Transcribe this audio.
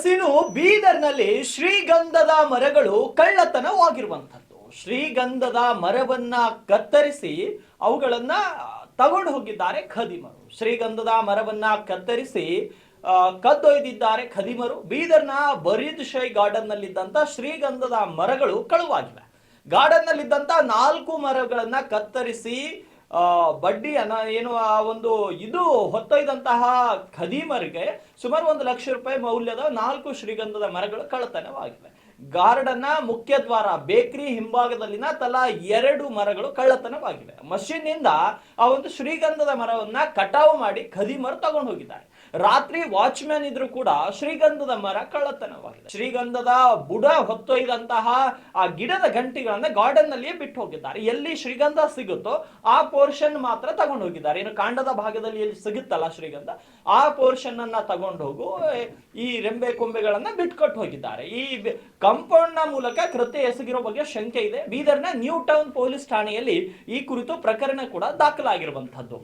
ಎಸಿನು ಬೀದರ್ನಲ್ಲಿ ಶ್ರೀಗಂಧದ ಮರಗಳು ಕಳ್ಳತನವಾಗಿರುವಂಥದ್ದು. ಶ್ರೀಗಂಧದ ಮರವನ್ನ ಕತ್ತರಿಸಿ ಅವುಗಳನ್ನ ತಗೊಂಡು ಹೋಗಿದ್ದಾರೆ ಖದಿಮರು. ಶ್ರೀಗಂಧದ ಮರವನ್ನ ಕತ್ತರಿಸಿ ಕದ್ದೊಯ್ದಿದ್ದಾರೆ ಖದಿಮರು. ಬೀದರ್ನ ಬರೀದ್ ಶೈ ಗಾರ್ಡನ್ ನಲ್ಲಿದ್ದಂತ ಶ್ರೀಗಂಧದ ಮರಗಳು ಕಳುವಾಗಿವೆ. ಗಾರ್ಡನ್ ನಲ್ಲಿದ್ದಂತ ನಾಲ್ಕು ಮರಗಳನ್ನ ಕತ್ತರಿಸಿ ಬಡ್ಡಿ ಅನ ಏನು ಆ ಒಂದು ಇದು ಹೊತ್ತೊಯ್ದಂತಹ ಖದೀಮರಿಗೆ ಸುಮಾರು ಒಂದು ಲಕ್ಷ ರೂಪಾಯಿ ಮೌಲ್ಯದ ನಾಲ್ಕು ಶ್ರೀಗಂಧದ ಮರಗಳು ಕಳ್ಳತನವಾಗಿವೆ. ಗಾರ್ಡನ್ನ ಮುಖ್ಯ ದ್ವಾರ, ಬೇಕರಿ ಹಿಂಭಾಗದಲ್ಲಿನ ತಲಾ ಎರಡು ಮರಗಳು ಕಳ್ಳತನವಾಗಿವೆ. ಮಷೀನ್ನಿಂದ ಆ ಒಂದು ಶ್ರೀಗಂಧದ ಮರವನ್ನ ಕಟಾವು ಮಾಡಿ ಖದೀಮರು ತಗೊಂಡು ಹೋಗಿದ್ದಾರೆ. ರಾತ್ರಿ ವಾಚ್ಮ್ಯಾನ್ ಇದ್ರು ಕೂಡ ಶ್ರೀಗಂಧದ ಮರ ಕಳ್ಳತನವಾಗಿದೆ. ಶ್ರೀಗಂಧದ ಬುಡ ಹೊತ್ತೊಯ್ದಂತಹ ಆ ಗಿಡದ ಗಂಟಿಗಳನ್ನ ಗಾರ್ಡನ್ ನಲ್ಲಿಯೇ ಬಿಟ್ಟು ಹೋಗಿದ್ದಾರೆ. ಎಲ್ಲಿ ಶ್ರೀಗಂಧ ಸಿಗುತ್ತೋ ಆ ಪೋರ್ಷನ್ ಮಾತ್ರ ತಗೊಂಡು ಹೋಗಿದ್ದಾರೆ. ಏನು ಕಾಂಡದ ಭಾಗದಲ್ಲಿ ಎಲ್ಲಿ ಸಿಗುತ್ತಲ್ಲ ಶ್ರೀಗಂಧ, ಆ ಪೋರ್ಷನ್ ಅನ್ನ ತಗೊಂಡು ಹೋಗು, ಈ ರೆಂಬೆ ಕೊಂಬೆಗಳನ್ನ ಬಿಟ್ಕೊಟ್ಟು ಹೋಗಿದ್ದಾರೆ. ಈ ಕಂಪೌಂಡ್ನ ಮೂಲಕ ಕೃತ್ಯ ಎಸಗಿರೋ ಬಗ್ಗೆ ಶಂಕೆ ಇದೆ. ಬೀದರ್ನ ನ್ಯೂ ಟೌನ್ ಪೊಲೀಸ್ ಠಾಣೆಯಲ್ಲಿ ಈ ಕುರಿತು ಪ್ರಕರಣ ಕೂಡ ದಾಖಲಾಗಿರುವಂತದ್ದು